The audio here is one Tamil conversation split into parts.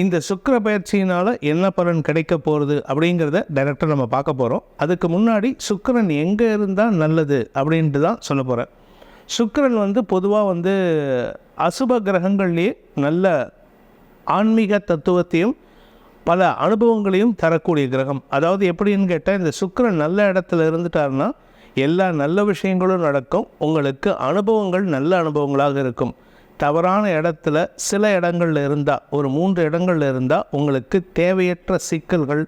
இந்த சுக்கிர பயிற்சியினால் என்ன பலன் கிடைக்க போகிறது அப்படிங்கிறத டைரக்டாக நம்ம பார்க்க போகிறோம் அதுக்கு முன்னாடி சுக்கரன் எங்கே இருந்தால் நல்லது அப்படின்ட்டு தான் சொல்ல போகிறேன் சுக்கரன் வந்து பொதுவாக வந்து அசுப கிரகங்கள்லேயே நல்ல ஆன்மீக தத்துவத்தையும் பல அனுபவங்களையும் தரக்கூடிய கிரகம். அதாவது எப்படின்னு கேட்டால் இந்த சுக்கரன் நல்ல இடத்துல இருந்துட்டாருன்னா எல்லா நல்ல விஷயங்களும் நடக்கும். உங்களுக்கு அனுபவங்கள் நல்ல அனுபவங்களாக இருக்கும். தவறான இடத்துல சில இடங்கள்ல இருந்தால் ஒரு மூன்று இடங்கள்ல இருந்தால் உங்களுக்கு தேவையற்ற சிக்கல்கள்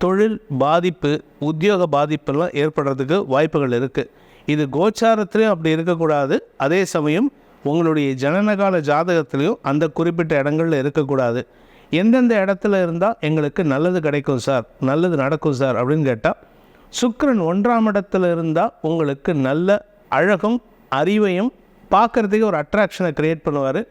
தொழில் பாதிப்பு உத்தியோக பாதிப்பெல்லாம் ஏற்படுறதுக்கு வாய்ப்புகள் இருக்குது இது கோச்சாரத்துலேயும் அப்படி இருக்கக்கூடாது. அதே சமயம் உங்களுடைய ஜனனகால ஜாதகத்துலேயும் அந்த குறிப்பிட்ட இடங்கள்ல இருக்கக்கூடாது. எந்தெந்த இடத்துல இருந்தால் எங்களுக்கு நல்லது கிடைக்கும் சார் நல்லது நடக்கும் சார் அப்படின்னு கேட்டால் சுக்கரன் ஒன்றாம் இடத்துல இருந்தால் உங்களுக்கு நல்ல அழகும் அறிவையும் பார்க்குறதுக்கே ஒரு அட்ராக்ஷனை க்ரியேட் பண்ணுவார்.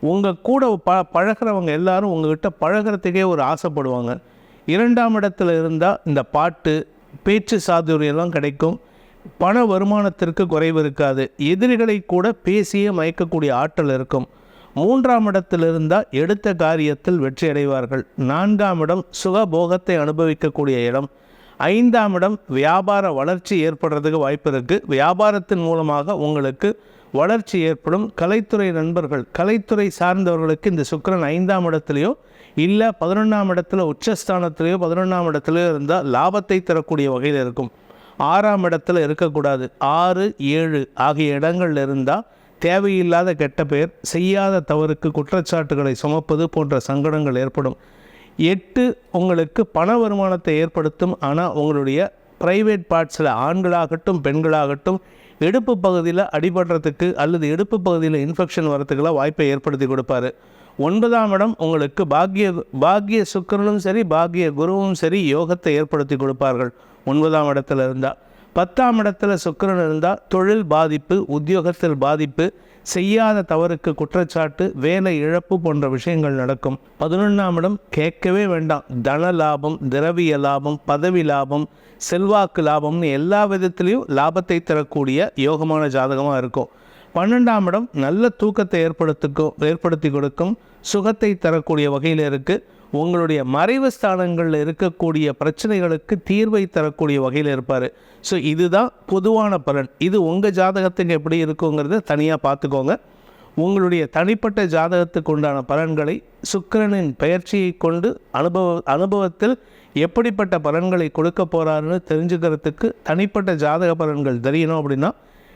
உங்கள் கூட ப பழகிறவங்க எல்லாரும் உங்ககிட்ட பழகிறதுக்கே ஒரு ஆசைப்படுவாங்க. இரண்டாம் இடத்துல இருந்தால் இந்த பாட்டு பேச்சு சாதுரியெல்லாம் கிடைக்கும். பண வருமானத்திற்கு குறைவு இருக்காது. எதிரிகளை கூட பேசியே மயக்கக்கூடிய ஆற்றல் இருக்கும். மூன்றாம் இடத்தில் இருந்தால் எடுத்த காரியத்தில் வெற்றி அடைவார்கள். நான்காம் இடம் சுகபோகத்தை அனுபவிக்கக்கூடிய இடம். ஐந்தாம் இடம் வியாபார வளர்ச்சி ஏற்படுறதுக்கு வாய்ப்பு இருக்குது வியாபாரத்தின் மூலமாக உங்களுக்கு வளர்ச்சி ஏற்படும். கலைத்துறை நண்பர்கள் கலைத்துறை சார்ந்தவர்களுக்கு இந்த சுக்கிரன் ஐந்தாம் இடத்துலையோ இல்லை பதினொன்றாம் இடத்துல உச்சஸ்தானத்திலேயோ பதினொன்றாம் இடத்துலையோ இருந்தால் லாபத்தை தரக்கூடிய வகையில் இருக்கும். ஆறாம் இடத்துல இருக்கக்கூடாது. ஆறு ஏழு ஆகிய இடங்கள்ல இருந்தால் தேவையில்லாத கெட்ட பெயர் செய்யாத தவறுக்கு குற்றச்சாட்டுகளை சுமப்பது போன்ற சங்கடங்கள் ஏற்படும். எட்டு உங்களுக்கு பண வருமானத்தை ஏற்படுத்தும். ஆனால் உங்களுடைய ப்ரைவேட் பார்ட்ஸில் ஆண்களாகட்டும் பெண்களாகட்டும் இடுப்பு பகுதியில் அடிபடுறதுக்கு அல்லது இடுப்பு பகுதியில் இன்ஃபெக்ஷன் வரத்துக்கெல்லாம் வாய்ப்பை ஏற்படுத்தி கொடுப்பாரு. ஒன்பதாம் இடம் உங்களுக்கு பாக்கிய பாக்கிய சுக்கிரனும் சரி பாக்கிய குருவும் சரி யோகத்தை ஏற்படுத்தி கொடுப்பார்கள். ஒன்பதாம் இடத்துல இருந்தால் பத்தாம் இடத்துல சுக்கிரன் இருந்தால் தொழில் பாதிப்பு உத்தியோகத்தில் பாதிப்பு செய்யாத தவறுக்கு குற்றச்சாட்டு வேலை இழப்பு போன்ற விஷயங்கள் நடக்கும். பதினொன்றாம் இடம் கேட்கவே வேண்டாம். தன லாபம் திரவிய லாபம் பதவி லாபம் செல்வாக்கு லாபம்னு எல்லா விதத்திலையும் லாபத்தை தரக்கூடிய யோகமான ஜாதகமாக இருக்கும். பன்னெண்டாம் இடம் நல்ல தூக்கத்தை ஏற்படுத்திக்கும் ஏற்படுத்தி கொடுக்கும். சுகத்தை தரக்கூடிய வகையில் இருக்குது உங்களுடைய மறைவு ஸ்தானங்களில் இருக்கக்கூடிய பிரச்சனைகளுக்கு தீர்வை தரக்கூடிய வகையில் இருப்பார். ஸோ இதுதான் பொதுவான பலன். இது உங்கள் ஜாதகத்துக்கு எப்படி இருக்குங்கிறத தனியாக பார்த்துக்கோங்க உங்களுடைய தனிப்பட்ட ஜாதகத்துக்கு உண்டான பலன்களை சுக்கிரனின் பெயர்ச்சியை கொண்டு அனுபவ அனுபவத்தில் எப்படிப்பட்ட பலன்களை கொடுக்க போகிறாருன்னு தெரிஞ்சுக்கிறதுக்கு தனிப்பட்ட ஜாதக பலன்கள் தெரியணும் அப்படின்னா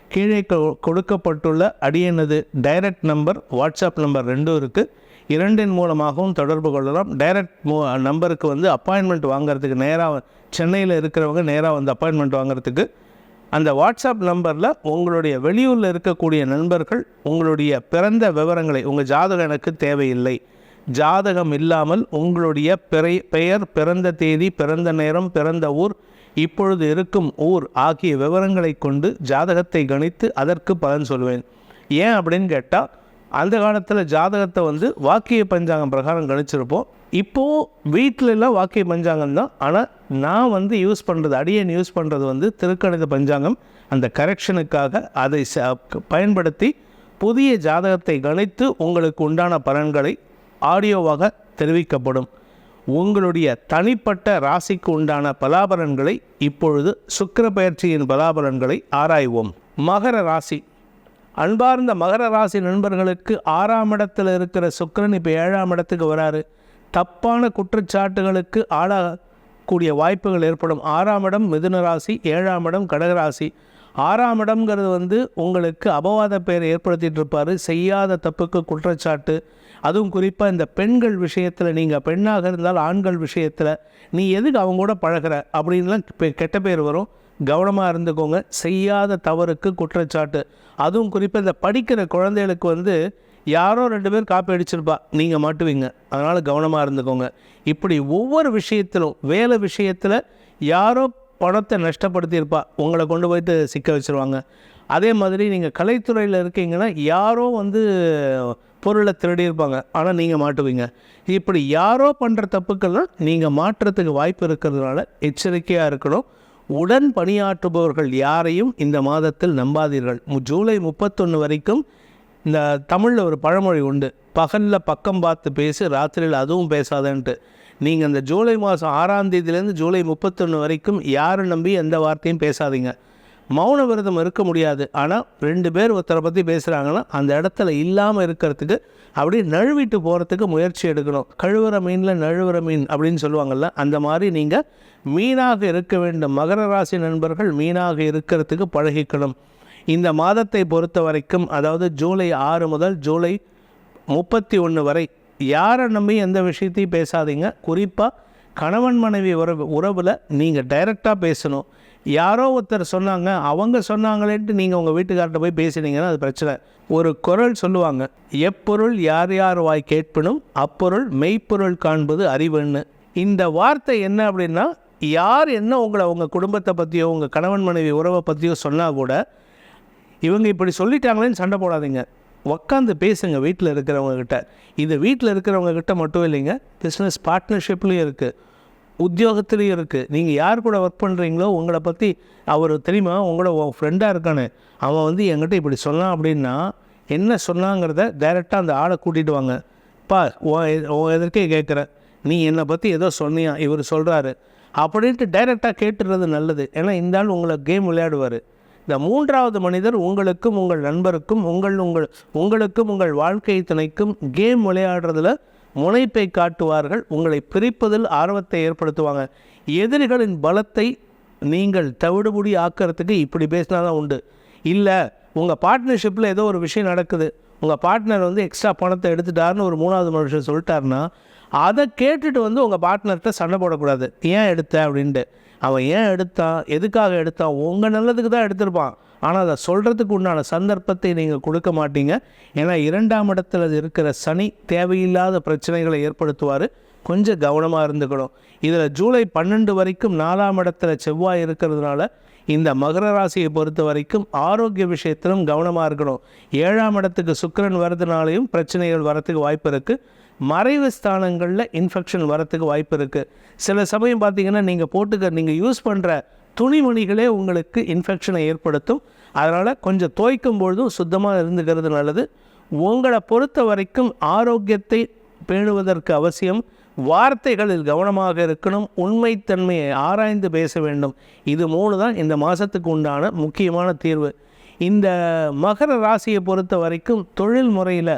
கீழே கொ- கொடுக்கப்பட்டுள்ள அடியனது டைரக்ட் நம்பர் வாட்ஸ்அப் நம்பர் ரெண்டும் இருக்குது இரண்டின் மூலமாகவும் தொடர்பு கொள்ளலாம். டைரக்ட் மூ நம்பருக்கு வந்து அப்பாயின்மெண்ட் வாங்குறதுக்கு நேராக சென்னையில் இருக்கிறவங்க நேராக வந்து அப்பாயின்மெண்ட் வாங்குறதுக்கு அந்த வாட்ஸ்அப் நம்பரில் உங்களுடைய வெளியூரில் இருக்கக்கூடிய நண்பர்கள் உங்களுடைய பிறந்த விவரங்களை உங்கள் ஜாதகம் எனக்கு தேவையில்லை. ஜாதகம் இல்லாமல் உங்களுடைய பிறை பெயர் பிறந்த தேதி பிறந்த நேரம் பிறந்த ஊர் இப்பொழுது இருக்கும் ஊர் ஆகிய விவரங்களை கொண்டு ஜாதகத்தை கணித்து அதற்கு பலன் சொல்வேன். ஏன் அப்படின்னு கேட்டால் அந்த காலத்தில் ஜாதகத்தை வந்து வாக்கிய பஞ்சாங்கம் பிரகாரம் கணிச்சிருப்போம். இப்போது வீட்டிலலாம் வாக்கிய பஞ்சாங்கம் தான். ஆனால் நான் வந்து யூஸ் பண்ணுறது அடியன் யூஸ் பண்ணுறது வந்து திருக்கணித பஞ்சாங்கம். அந்த கரெக்ஷனுக்காக அதை ச- பயன்படுத்தி புதிய ஜாதகத்தை கணித்து உங்களுக்கு உண்டான பலன்களை ஆடியோவாக தெரிவிக்கப்படும். உங்களுடைய தனிப்பட்ட ராசிக்கு உண்டான பலாபலன்களை இப்பொழுது சுக்கர பயிற்சியின் பலாபலன்களை ஆராய்வோம். மகர ராசி அன்பார்ந்த மகர ராசி நண்பர்களுக்கு ஆறாம் இடத்தில் இருக்கிற சுக்கிரன் இப்போ ஏழாம் இடத்துக்கு வராரு. தப்பான குற்றச்சாட்டுகளுக்கு ஆளாகக்கூடிய வாய்ப்புகள் ஏற்படும். ஆறாம் இடம் மிதுன ராசி ஏழாம் இடம் கடகராசி ஆறாம் இடம்ங்கிறது வந்து உங்களுக்கு அபவாத பெயரை ஏற்படுத்திகிட்டு இருப்பார். செய்யாத தப்புக்கு குற்றச்சாட்டு. அதுவும் குறிப்பாக இந்த பெண்கள் விஷயத்தில் நீங்கள் பெண்ணாக இருந்தால் ஆண்கள் விஷயத்தில் நீ எதுக்கு அவங்க கூட பழகுற? அப்படின்லாம் பெ- கெட்ட பேர் வரும். கவனமாக இருந்துக்கோங்க. செய்யாத தவறுக்கு குற்றச்சாட்டு. அதுவும் குறிப்பாக இந்த படிக்கிற குழந்தைகளுக்கு வந்து யாரோ ரெண்டு பேர் காப்பி அடிச்சிருப்பா நீங்கள் மாட்டுவீங்க. அதனால் கவனமாக இருந்துக்கோங்க. இப்படி ஒவ்வொரு விஷயத்திலும் வேலை விஷயத்தில் யாரோ பணத்தை நஷ்டப்படுத்தியிருப்பா உங்களை கொண்டு போயிட்டு சிக்க வச்சுருவாங்க. அதே மாதிரி நீங்கள் கலைத்துறையில் இருக்கீங்கன்னா யாரோ வந்து பொருளை திருடியிருப்பாங்க ஆனால் நீங்கள் மாட்டுவீங்க. இப்படி யாரோ பண்ணுற தப்புக்கள்லாம் நீங்கள் மாற்றுறதுக்கு வாய்ப்பு இருக்கிறதுனால எச்சரிக்கையாக இருக்கணும். உடன் பணியாற்றுபவர்கள் யாரையும் இந்த மாதத்தில் நம்பாதீர்கள். ஜூலை முப்பத்தொன்று வரைக்கும் இந்த தமிழில் ஒரு பழமொழி உண்டு. பகலில் பக்கம் பார்த்து பேசி ராத்திரியில் அதுவும் பேசாதன்ட்டு. நீங்கள் இந்த ஜூலை மாதம் ஆறாம் தேதியிலேருந்து ஜூலை முப்பத்தொன்று வரைக்கும் யாரை நம்பி எந்த வார்த்தையும் பேசாதீங்க. மௌன விரதம் இருக்க முடியாது. ஆனால் ரெண்டு பேர் ஒருத்தரை பற்றி பேசுகிறாங்கன்னா அந்த இடத்துல இல்லாமல் இருக்கிறதுக்கு அப்படியே நழுவிட்டு போகிறதுக்கு முயற்சி எடுக்கணும். கழுவுற மீனில் நழுவுற மீன் அப்படின்னு சொல்லுவாங்கள்ல அந்த மாதிரி நீங்கள் மீனாக இருக்க வேண்டும். மகர ராசி நண்பர்கள் மீனாக இருக்கிறதுக்கு பழகிக்கணும். இந்த மாதத்தை பொறுத்த வரைக்கும் அதாவது ஜூலை ஆறு முதல் ஜூலை முப்பத்தி ஒன்று வரை யாரை நம்பி எந்த விஷயத்தையும் பேசாதீங்க. குறிப்பாக கணவன் மனைவி உறவு உறவில் நீங்கள் டைரெக்டாக பேசணும். யாரோ ஒருத்தர் சொன்னாங்க அவங்க சொன்னாங்களேன்ட்டு நீங்கள் உங்கள் வீட்டுக்கார்ட்ட போய் பேசினீங்கன்னா அது பிரச்சனை. ஒரு குரல் சொல்லுவாங்க எப்பொருள் யார் யார் வாய் கேட்பினும் அப்பொருள் மெய்ப்பொருள் காண்பது அறிவுன்னு. இந்த வார்த்தை என்ன அப்படின்னா யார் என்ன உங்களை உங்கள் குடும்பத்தை பற்றியோ உங்கள் கணவன் மனைவி உறவை பற்றியோ சொன்னால் கூட இவங்க இப்படி சொல்லிட்டாங்களேன்னு சண்டை போடாதீங்க. உக்காந்து பேசுங்க வீட்டில் இருக்கிறவங்க கிட்ட. இது வீட்டில் இருக்கிறவங்க கிட்ட மட்டும் இல்லைங்க பிஸ்னஸ் பார்ட்னர்ஷிப்லேயும் இருக்குது உத்தியோகத்துலேயும் இருக்குது நீங்கள் யார் கூட ஒர்க் பண்ணுறீங்களோ உங்களை பற்றி அவர் தெரியுமா? உங்களோட உன் ஃப்ரெண்டாக இருக்கானு. அவன் வந்து என்கிட்ட இப்படி சொன்னான் அப்படின்னா என்ன சொன்னாங்கிறத டைரெக்டாக அந்த ஆளை கூட்டிகிட்டு வாங்க. பா உன் எதற்கே கேட்குறேன் நீ என்னை பற்றி ஏதோ சொன்னியா? இவர் சொல்கிறாரு அப்படின்ட்டு டைரெக்டாக கேட்டுறது நல்லது. ஏன்னா இந்த ஆள் உங்களை கேம் விளையாடுவார். இந்த மூன்றாவது மனிதர் உங்களுக்கும் உங்கள் நண்பருக்கும் உங்கள் உங்கள் உங்களுக்கும் உங்கள் வாழ்க்கை துணைக்கும் கேம் விளையாடுறதுல முனைப்பை காட்டுவார்கள் உங்களை பிரிப்பதில் ஆர்வத்தை ஏற்படுத்துவாங்க. எதிரிகளின் பலத்தை நீங்கள் தவிடுபுடி ஆக்கிறதுக்கு இப்படி பேசினா தான் உண்டு. இல்லை உங்கள் பார்ட்னர்ஷிப்பில் ஏதோ ஒரு விஷயம் நடக்குது. உங்கள் பார்ட்னர் வந்து எக்ஸ்ட்ரா பணத்தை எடுத்துட்டாருன்னு ஒரு மூணாவது மனுஷன் சொல்லிட்டாருன்னா அதை கேட்டுட்டு வந்து உங்கள் பார்ட்னர்கிட்ட சண்டை போடக்கூடாது. ஏன் எடுத்த? அப்படின்ட்டு. அவன் ஏன் எடுத்தான் எதுக்காக எடுத்தான் உங்கள் நல்லதுக்கு தான் எடுத்திருப்பான். ஆனால் அதை சொல்கிறதுக்கு உண்டான சந்தர்ப்பத்தை நீங்கள் கொடுக்க மாட்டீங்க. ஏன்னா இரண்டாம் இடத்துல இருக்கிற சனி தேவையில்லாத பிரச்சனைகளை ஏற்படுத்துவார். கொஞ்சம் கவனமாக இருந்துக்கணும். இதில் ஜூலை பன்னெண்டு வரைக்கும் நாலாம் இடத்துல செவ்வாய் இருக்கிறதுனால இந்த மகர ராசியை பொறுத்த வரைக்கும் ஆரோக்கிய விஷயத்திலும் கவனமாக இருக்கணும். ஏழாம் இடத்துக்கு சுக்கிரன் வரதுனாலையும் பிரச்சனைகள் வரத்துக்கு வாய்ப்பு இருக்குது மறைவு ஸ்தானங்களில் இன்ஃபெக்ஷன் வரத்துக்கு வாய்ப்பு இருக்குது சில சமயம் பார்த்தீங்கன்னா நீங்கள் போட்டுக்க நீங்கள் யூஸ் பண்ணுற துணிமணிகளே உங்களுக்கு இன்ஃபெக்ஷனை ஏற்படுத்தும். அதனால் கொஞ்சம் துவைக்கும் பொழுதும் சுத்தமாக இருந்துக்கிறது நல்லது. உங்களை பொறுத்த வரைக்கும் ஆரோக்கியத்தை பேணுவதற்கு அவசியம். வார்த்தைகளில் கவனமாக இருக்கணும். உண்மைத்தன்மையை ஆராய்ந்து பேச வேண்டும். இது மூணு தான் இந்த மாதத்துக்கு உண்டான முக்கியமான தீர்வு. இந்த மகர ராசியை பொறுத்த வரைக்கும் தொழில் முறையில்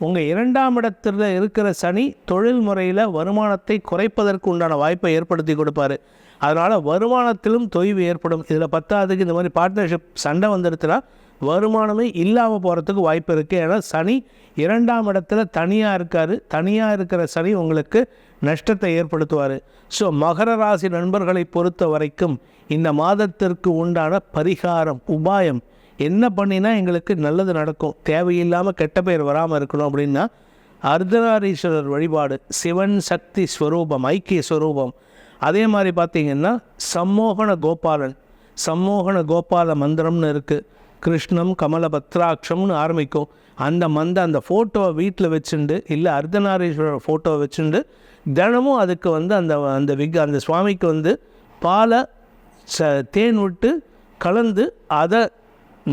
உங்கள் இரண்டாம் இடத்தில் இருக்கிற சனி தொழில் முறையில் வருமானத்தை குறைப்பதற்கு உண்டான வாய்ப்பை ஏற்படுத்தி கொடுப்பாரு. அதனால் வருமானத்திலும் தொய்வு ஏற்படும். இதில் பத்தாவதுக்கு இந்த மாதிரி பார்ட்னர்ஷிப் சண்டை வந்துடுச்சுன்னா வருமானமே இல்லாமல் போகிறதுக்கு வாய்ப்பு இருக்குது ஏன்னா சனி இரண்டாம் இடத்துல தனியாக இருக்கார். தனியாக இருக்கிற சனி உங்களுக்கு நஷ்டத்தை ஏற்படுத்துவார். ஸோ மகர ராசி நண்பர்களை பொறுத்த வரைக்கும் இந்த மாதத்திற்கு உண்டான பரிகாரம் உபாயம் என்ன பண்ணினா எங்களுக்கு நல்லது நடக்கும். தேவையில்லாமல் கெட்ட பேர் வராமல் இருக்கணும் அப்படின்னா அர்த்தநாரீஸ்வரர் வழிபாடு சிவன் சக்தி ஸ்வரூபம் ஐக்கிய ஸ்வரூபம். அதே மாதிரி பார்த்தீங்கன்னா சம்மோகன கோபாலன் சம்மோகன கோபால மந்திரம்னு இருக்குது கிருஷ்ணம் கமல பத்ராட்சம்னு ஆரம்பிக்கும். அந்த மந்த அந்த ஃபோட்டோவை வீட்டில் வச்சுண்டு இல்லை அர்த்தநாரீஸ்வரர் ஃபோட்டோவை வச்சுண்டு தினமும் அதுக்கு வந்து அந்த அந்த விக் அந்த சுவாமிக்கு வந்து பாலை ச தேன் விட்டு கலந்து அதை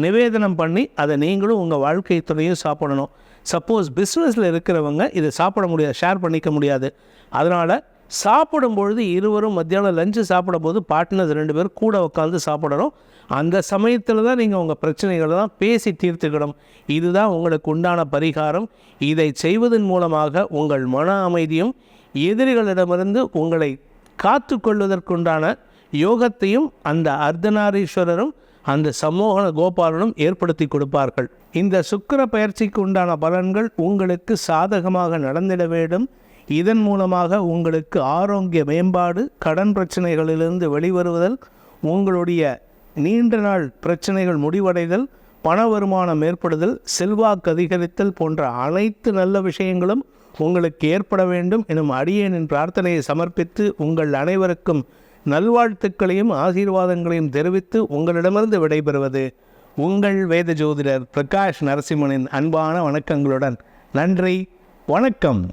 நிவேதனம் பண்ணி அதை நீங்களும் உங்கள் வாழ்க்கை துணையும் சாப்பிடணும். சப்போஸ் பிஸ்னஸில் இருக்கிறவங்க இதை சாப்பிட முடியாது ஷேர் பண்ணிக்க முடியாது. அதனால் சாப்பிடும்பொழுது இருவரும் மத்தியானம் லஞ்சு சாப்பிடும்போது பார்ட்னர்ஸ் ரெண்டு பேரும் கூட உட்காந்து சாப்பிடணும். அந்த சமயத்தில் தான் நீங்கள் உங்கள் பிரச்சனைகளை தான் பேசி தீர்த்துக்கணும் இதுதான் உங்களுக்கு உண்டான பரிகாரம். இதை செய்வதன் மூலமாக உங்கள் மன அமைதியும் எதிரிகளிடமிருந்து உங்களை காத்து கொள்வதற்குண்டான யோகத்தையும் அந்த அர்த்தநாரீஸ்வரரும் அந்த சமோகன கோபாலனும் ஏற்படுத்தி கொடுப்பார்கள். இந்த சுக்கிர பயிற்சிக்கு உண்டான பலன்கள் உங்களுக்கு சாதகமாக நடந்திட வேண்டும். இதன் மூலமாக உங்களுக்கு ஆரோக்கிய மேம்பாடு கடன் பிரச்சனைகளிலிருந்து வெளிவருவதல் உங்களுடைய நீண்ட நாள் பிரச்சனைகள் முடிவடைதல் பண வருமானம் ஏற்படுதல் செல்வாக்கு அதிகரித்தல் போன்ற அனைத்து நல்ல விஷயங்களும் உங்களுக்கு ஏற்பட வேண்டும். எனும் அடியேனின் பிரார்த்தனையை சமர்ப்பித்து உங்கள் அனைவருக்கும் நல்வாழ்த்துக்களையும் ஆசீர்வாதங்களையும் தெரிவித்து உங்களிடமிருந்து விடைபெறுவது உங்கள் வேத ஜோதிடர் பிரகாஷ் நரசிம்மனின் அன்பான வணக்கங்களுடன். நன்றி வணக்கம்.